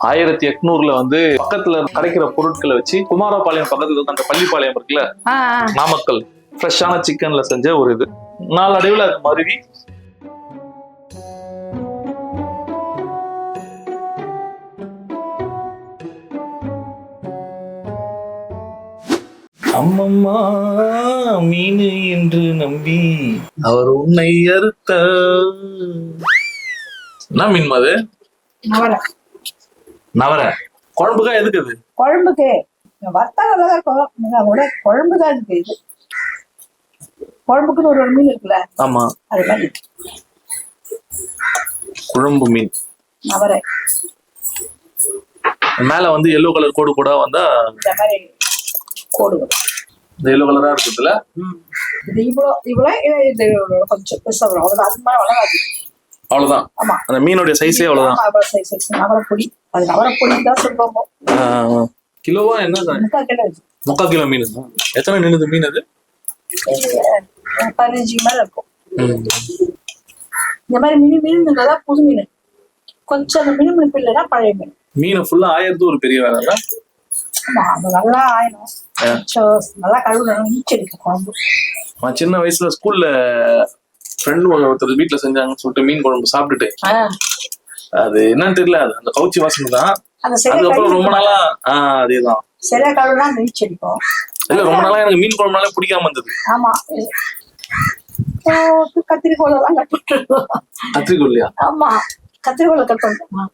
ஆயிரத்தி எட்நூறுல வந்து பக்கத்துல கிடைக்கிற பொருட்களை வச்சு குமாரபாளையம் பக்கத்துல அந்த பள்ளிப்பாளையம் இருக்குல்ல. நாமக்கல் ஃப்ரெஷ்ஷான சிக்கன்ல செஞ்ச ஒரு இது. நாளடைவுல அது மருவி. அம்மம்மா மீன் என்று நம்பி அவர் உன்னை அறுத்த என்ன மீன் அது? நவரை. குழம்புக்கா எதுக்கு அது? குழம்புக்கு வர்த்தகம் தான் இருக்கும். அதோட குழம்பு தான் இருக்கு இது. குழம்புக்குன்னு ஒரு ஒரு மீன் இருக்குல்ல? ஆமா. அது மாதிரி. குழம்பு மீன். நவரை. மேல வந்து எல்லோ கலர் கோடு கூட வந்தா இந்த மாதிரி கோடுகள் இந்த எல்லோ கலரா இருக்குதுல இது இவ்வளோ இவ்வளோ இது இது கொஞ்சம் பெருசா வரும். அவ்வளோ அது மாதிரி வளராது அவ்வளவுதான். ஆமா. அந்த மீனுடைய சைஸே அவ்வளவுதான். அது நவரப்பொடி தான் சொல்லுவோம். ஆஹ், கிலோவா என்ன முக்கால் கிலோ இருக்கு. முக்கால் கிலோ மீன் தான். எத்தனை நின்னுது மீன் அது? பதினஞ்சு மேல இருக்கும். இந்த மாதிரி மினி மீன் தான் புது மீன். கொஞ்சம் அந்த மினி மீன் இல்லைன்னா பழைய மீன். மீனை ஃபுல்லா ஆயிரத்து ஒரு பெரிய வேலை நல்லா கொஞ்சம் நல்லா கழுவு நீச்சடிக்க குழம்பு. நான் சின்ன வயசுல ஸ்கூல்ல ஃப்ரெண்டு ஒருத்தர் வீட்டுல செஞ்சாங்கன்னு சொல்லிட்டு மீன் குழம்பு சாப்பிட்டுட்டு. அது என்னன்னு தெரியல அது அந்த கவுச்சி வாசனை தான். அதுக்கப்புறம் ரொம்ப நாளா ஆஹ் அதேதான். சரியா கழுவுனா இல்ல ரொம்ப நாளா எனக்கு மீன் குழம்புனாலே பிடிக்காம இருந்தது. ஆமா. கத்திரிக்கோள் எல்லாம் கட் இல்லையா ஆமா. கத்திரிக்கோளை கட் பண்ணிட்டோமா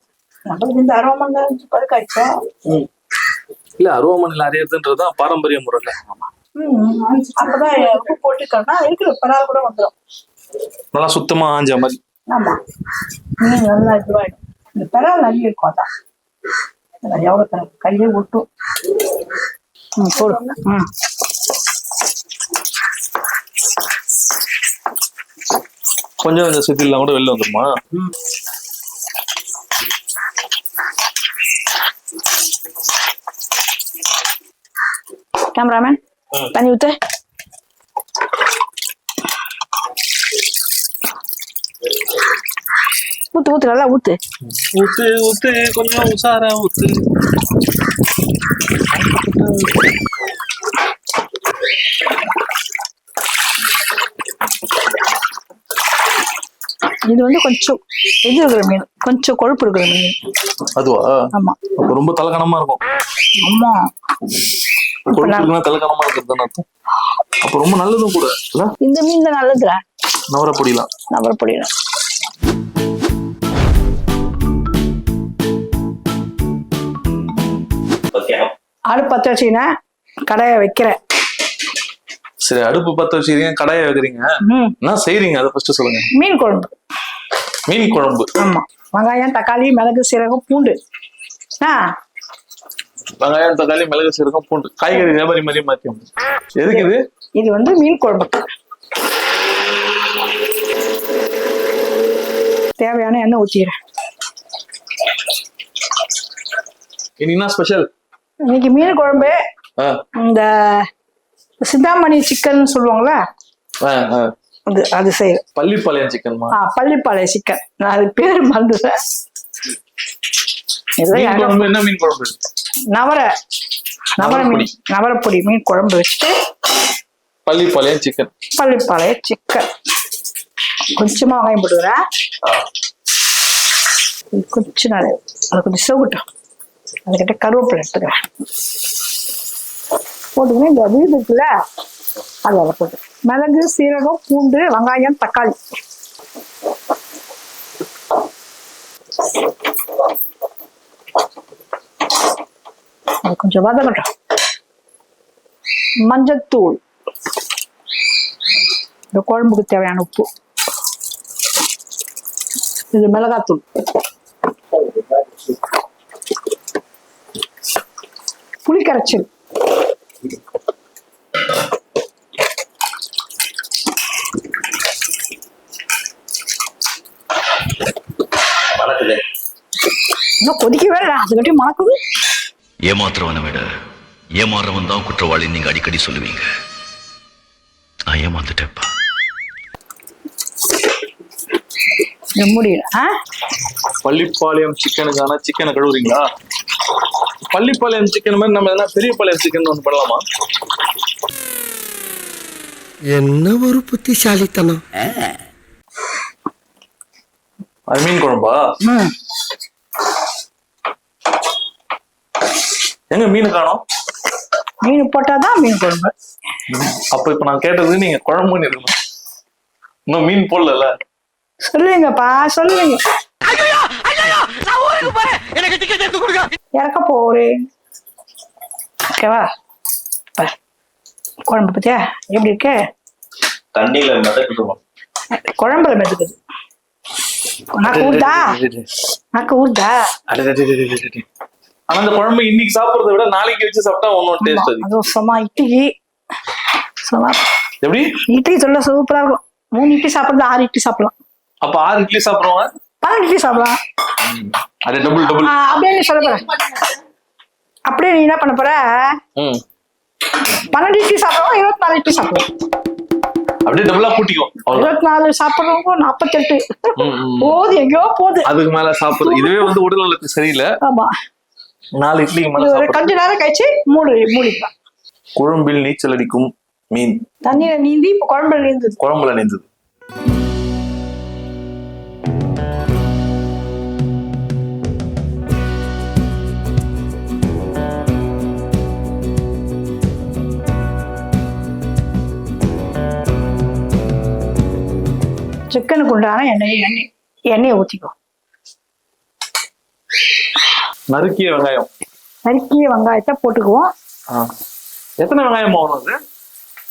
நம்மளுக்கு இந்த அருவமனை பருக்காச்சா இல்ல அருவமனையில் அறியறதுன்றதுதான் பாரம்பரிய முறையில. அப்பதான் உப்பு போட்டுக்கணும்னா இருக்கிற பரால் கூட வந்துடும் நல்லா சுத்தமா ஆஞ்ச மாதிரி. ஆமா. மீன் நல்லா இதுவாயிடும் இந்த இருக்கும் அதான். கையே போடு. ம். கொஞ்சம் இந்த சித்திலாம் கூட வெளில வந்துருமா? கேமராமேன். தண்ணி ஊத்து. ஊத்து ஊத்து நல்லா ஊத்து. ஊத்து ஊத்து கொஞ்சம் உசாரா ஊத்து. இது வந்து கொஞ்சம் இது இருக்கிற மீன். கொஞ்சம் கொழுப்பு இருக்கிற மீன். அதுவா? ஆமா. ரொம்ப தலகணமா இருக்கும். ஆமா. கொழுப்புனா தலகணமா இருக்கிறது அப்ப ரொம்ப நல்லதும் கூட இந்த மீன் தான் நல்லதுடா. நவர பொடிலாம் அடுப்பு பற்ற வச்சீங்கன்னா கடையை வைக்கிறேன். சரி அடுப்பு பத்த வச்சிருக்கீங்க கடாயை வைக்கிறீங்க. என்ன செய்றீங்க? அதை ஃபர்ஸ்ட் சொல்லுங்க. மீன் குழம்பு. மீன் குழம்பு. ஆமா. வெங்காயம் தக்காளி மிளகு சீரகம் பூண்டு. ஆ? வெங்காயம் தக்காளி மிளகு சீரகம் பூண்டு. காய்கறி வியாபாரி மாதிரி மாத்தி எதுக்கு இது? இது வந்து மீன் குழம்புக்கு தேவையான எண்ணெய் ஊற்றிடுறேன் இனி என்ன ஸ்பெஷல் இன்னைக்கு மீன் குழம்பு இந்த சிந்தாமணி சிக்கன் சொல்லுவாங்கல்ல? அது அது செய்யுது பள்ளிப்பாளையம் சிக்கன்மா ஆ பள்ளிப்பாளைய சிக்கன் நான் அது பேர் மறந்துட்டேன். என்ன மீன் குழம்பு நவர நவர மீன் நவரப்பொடி. மீன் குழம்பு வச்சுட்டு பள்ளிப்பாளையம் சிக்கன் பள்ளிப்பாளைய சிக்கன் கொஞ்சமா போட்டுக்கிறேன். இது கொஞ்சம் நிறைய அது கொஞ்சம் சிவகட்டும் அதுக்கிட்ட கருவேப்பிலை எடுத்துக்கிறேன். போட்டுக்கணும். இந்த வீடு இருக்குல்ல அது அதை போட்டு. மிளகு சீரகம் பூண்டு வெங்காயம் தக்காளி. அது கொஞ்சம் வதங்கட்டும் மஞ்சத்தூள். இந்த குழம்புக்கு தேவையான உப்பு. இது மிளகாத்தூள். இன்னும் அதுக்கிட்டே மணக்குது ஏமாத்துறவனை விட ஏமாறவன் தான் குற்றவாளி நீங்க அடிக்கடி சொல்லுவீங்க. நான் ஏமாந்துட்டேப்பா முடியல பள்ளிப்பாளையம் சிக்கனுக்கான சிக்கனை கழுவுறீங்களா? பள்ளிப்பாளையம் சிக்கன் மாதிரி நம்ம எதனா பெரியபாளையம் சிக்கன் ஒன்று பண்ணலாமா? என்ன ஒரு புத்திசாலித்தனம். அது மீன் குழம்பா? எங்க மீன் காணோம்? மீன் போட்டாதான் மீன் குழம்பு. அப்ப இப்ப நான் கேட்டது நீங்க குழம்புன்னு இருக்கணும். இன்னும் மீன் போடல சொல்லுங்கப்பா சொல்லுங்க. இறக்க போறேன். ஓகேவா. குழம்பு பத்தியா? எப்படி இருக்கு? தண்ணியில குழம்புல மெதுக்குது. நாக்கு ஊர்தா நாக்கு ஊர்தா ஆனா அந்த குழம்பு இன்னைக்கு சாப்பிடுறத விட நாளைக்கு வச்சு சாப்பிட்டா ஒன்னும் டேஸ்ட் அது சும்மா சும்மா எப்படி? இட்லி சொல்ல சூப்பரா இருக்கும். மூணு இட்லி சாப்பிடுறது ஆறு இட்லி சாப்பிடலாம். அப்ப ஆறு இட்லி சாப்பிடுறவங்க பன்னெண்டு இட்லி சாப்பிடலாம். அது டபுள் டபுள் அப்படியே நீ சொல்ல போற அப்படியே நீ என்ன பண்ண போற? பன்னெண்டு இட்லி சாப்பிடுவோம் இருபத்தி நாலு இட்லி சாப்பிடுவோம் அப்படியே டபுளா கூட்டிக்கும் இருபத்தி நாலு சாப்பிடுறவங்க நாற்பத்தெட்டு. போகுது எங்கேயோ போகுது அதுக்கு மேல சாப்பிடுறது இதுவே வந்து உடல் நலத்துக்கு சரியில்லை. ஆமா. நாலு இட்லிக்கு மேல கொஞ்ச நேரம் கழிச்சு மூடு மூடிக்கலாம் குழம்பில் நீச்சல் அடிக்கும் மீன். தண்ணியில நீந்தி குழம்புல நீந்தது. குழம்புல நீந்தது. சிக்கனுக்கு உண்டான எண்ணெய் எண்ணெய் எண்ணெயை ஊற்றிக்கோ நறுக்கிய வெங்காயம். நறுக்கிய வெங்காயத்தை போட்டுக்குவோம். எத்தனை வெங்காயம் அது?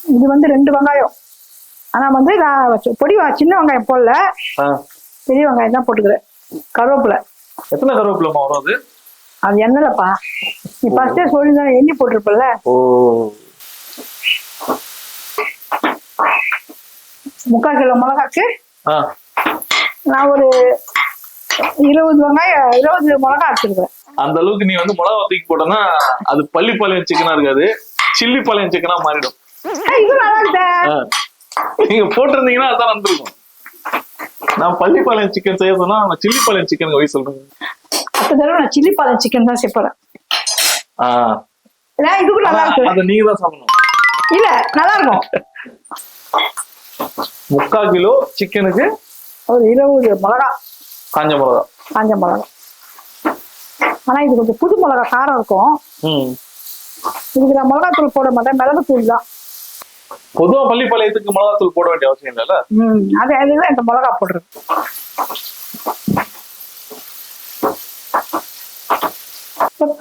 இது வந்து ரெண்டு வெங்காயம். ஆனா வந்து நான் வச்ச- பொடி சின்ன வெங்காயம் போடல. பெரிய வெங்காயம் தான் போட்டுக்கிறேன். கருவேப்பிலை. எத்தனை கருவேப்பிலை வரும் அது? அது எண்ணெய்லப்பா. நீ ஃபர்ஸ்டே சொல்லி எண்ணெய் போட்டிருப்பல முக்கால் கிலோ மிளகாக்கு நான் ஒரு இருபது வெங்காயம் இருபது மிளகா வச்சிருக்கேன் அந்த அளவுக்கு நீ வந்து மிளகா தூக்கி போட்டனா அது பள்ளிப்பாளையம் சிக்கனா இருக்காது. சில்லிப்பாளையம் சிக்கனா மாறிடும். இது நல்லா இருக்குதே. ஆ. நீங்க போட்டிருந்தீங்கன்னா அதான் நடந்திருக்கும் நான் பள்ளிப்பாளையம் சிக்கன் செய்ய சொன்னா நான் சில்லிப்பாளையம் சிக்கன் வழி சொல்றேன். அடுத்த தடவை நான் சில்லி பாலம் சிக்கன் தான். இல்ல இது கூட நல்லா ஆனா, இருக்கு அதை நீங்க தான் சாப்பிடணும். இல்ல நல்லா இருக்கும். முக்கால் கிலோ சிக்கனுக்கு ஒரு இருபது மிளகா. காஞ்ச மிளகா. காஞ்ச மிளகா. ஆனா இது கொஞ்சம் புது மிளகா காரம் இருக்கும். இதுக்கு நான் மிளகாத்தூள் போட மாட்டேன். மிளகுத்தூள் தான். பொதுவா பள்ளிப்பாளையத்துக்கு மிளகாத்தூள் போட வேண்டிய அவசியம் இல்லைல்ல? ம். அது அதுதான் இந்த மிளகா போடுறது.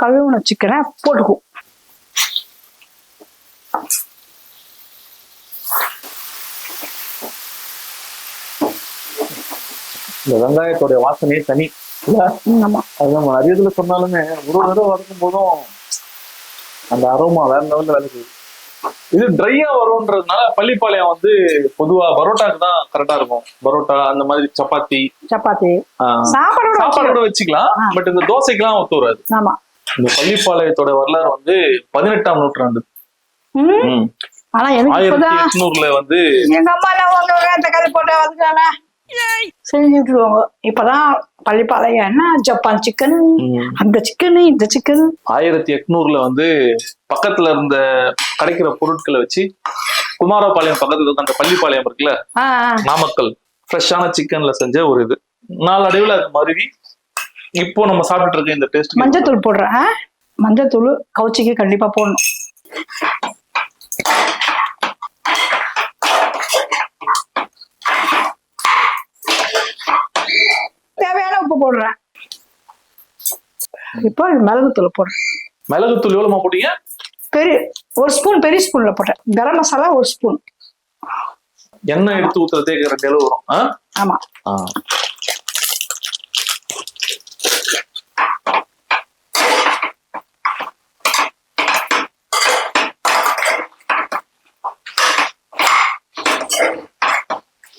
கழுவுன சிக்கனை போட்டுக்குவோம். இந்த வெங்காயத்தோட வாசனையே தனி. அது நம்ம நிறைய இதுல சொன்னாலுமே ஒரு தடவை வதக்கும் போதும் அந்த அரோமா வேற லெவல்ல வேலை செய்யுது. இது ட்ரையா வரும்ன்றதுனால பள்ளிப்பாளையம் வந்து பொதுவா பரோட்டாக்கு தான் கரெக்டா இருக்கும். பரோட்டா அந்த மாதிரி சப்பாத்தி. சப்பாத்தி. சாப்பாடோட வச்சுக்கலாம். பட் இந்த தோசைக்கெல்லாம் ஒத்து வராது. ஆமா. இந்த பள்ளிப்பாளையத்தோட வரலாறு வந்து பதினெட்டாம் நூற்றாண்டு. ஆயிரத்தி எட்நூறுல வந்து எங்க அம்மா வந்து ஒரு தக்காளி போட்டு அதுக்கான செஞ்சு விட்டுருவாங்க இப்பதான் பள்ளிப்பாளையம் என்ன? ஜப்பான் சிக்கன் அந்த சிக்கன் இந்த சிக்கன் ஆயிரத்தி எட்நூறுல வந்து பக்கத்துல இருந்த கிடைக்கிற பொருட்களை வச்சு குமாரபாளையம் பக்கத்துல இருக்க அந்த பள்ளிப்பாளையம் இருக்குல்ல? நாமக்கல். ஃப்ரெஷ்ஷான சிக்கன்ல செஞ்ச ஒரு இது. நாளடைவுல அது மருவி இப்போ நம்ம சாப்பிட்டு இருக்க இந்த டேஸ்ட் மஞ்சத்தூள் போடுறேன்? மஞ்சத்தூள் கவுச்சிக்கு கண்டிப்பா போடணும். போடுறேன். இப்போ மிளகுத்தூள் போடுறேன். மிளகுத்தூள் எவ்வளவுமா போட்டீங்க? பெரிய ஒரு ஸ்பூன் பெரிய ஸ்பூன்ல போட்டேன். கரம் மசாலா ஒரு ஸ்பூன். எண்ணெய் எடுத்து ஊத்துறதே ரெண்டு அளவு வரும்? ஆமா.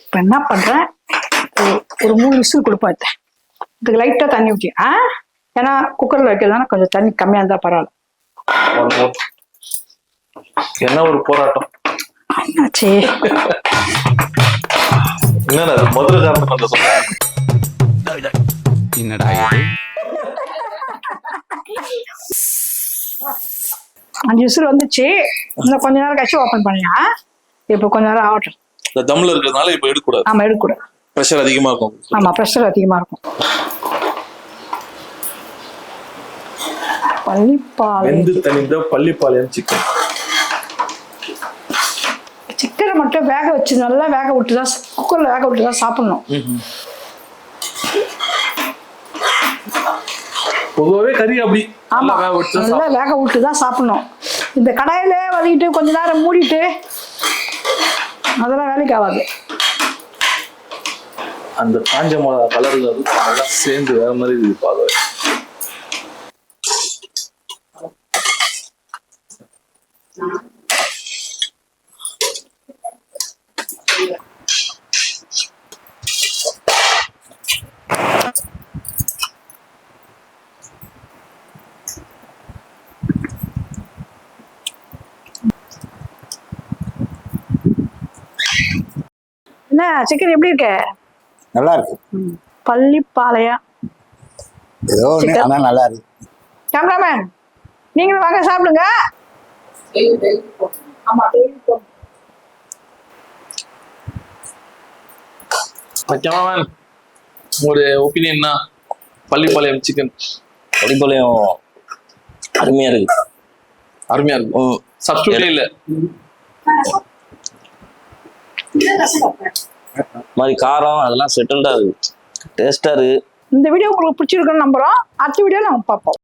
இப்போ என்ன பண்றேன்? ஒரு- மூணு விசில் கொடுப்பேன். இதுக்கு லைட்டா தண்ணி ஊற்றி ஆ? ஏன்னா குக்கர்ல வைக்கிறதுனால கொஞ்சம் தண்ணி கம்மியா இருந்தா பரவாயில்ல. என்ன ஒரு போராட்டம்? என்னாச்சு? என்னடா மதுரை என்னடா அஞ்சு விசில் வந்துச்சு. இன்னும் கொஞ்ச நேரம் கழிச்சு ஓப்பன் பண்ணியா இப்போ கொஞ்ச நேரம் ஆகட்டும். இந்த தம்ல இருக்கிறதுனால இப்ப எடுக்கக்கூடாது. ஆமா எடுக்கக்கூடாது. ப்ரெஷர் அதிகமா இருக்கும். ஆமா ப்ரெஷர் அதிகமா இருக்கும். பள்ளிப்பால். வெந்து தணிந்த பள்ளிப்பாளையம் சிக்கன் சிக்கனை மட்டும் வேக வச்சு நல்லா வேக விட்டு தான் குக்கரில் வேக விட்டு தான் சாப்பிடணும் பொதுவாவே கறி அப்படி ஆமா நல்லா வேக தான் நல்லா வேக விட்டு தான் சாப்பிடணும். இந்த கடாயில வதக்கிட்டு கொஞ்ச நேரம் மூடிட்டு அதெல்லாம் வேலைக்கு ஆகாது. அந்த காஞ்ச மிளகா கலர்ல வந்து நல்லா சேர்ந்து வேற மாதிரி இது பார்க்க. என்ன சிக்கன் எப்படி இருக்க? நல்லா இருக்கு பள்ளிப்பாளையம் ஏதோ ஒண்ணு. ஆனா நல்லா இருக்கு கேமராமேன் நீங்களும் வாங்க சாப்பிடுங்க. ஆமா கேமராமேன் ஒரு ஒப்பீனியன்னா பள்ளிப்பாளையம் சிக்கன் அடிப்படையும் அருமையா இருக்கு. அருமையா இருக்கும் ம். சப்ஸ்டியூட்டே இல்ல. மாதிரி காரம் அதெல்லாம் செட்டில்டா இருக்கு டேஸ்டா இருக்கு. இந்த வீடியோ உங்களுக்கு பிடிச்சிருக்குன்னு நம்புறோம். அடுத்த வீடியோ நம்ம பார்ப்போம்.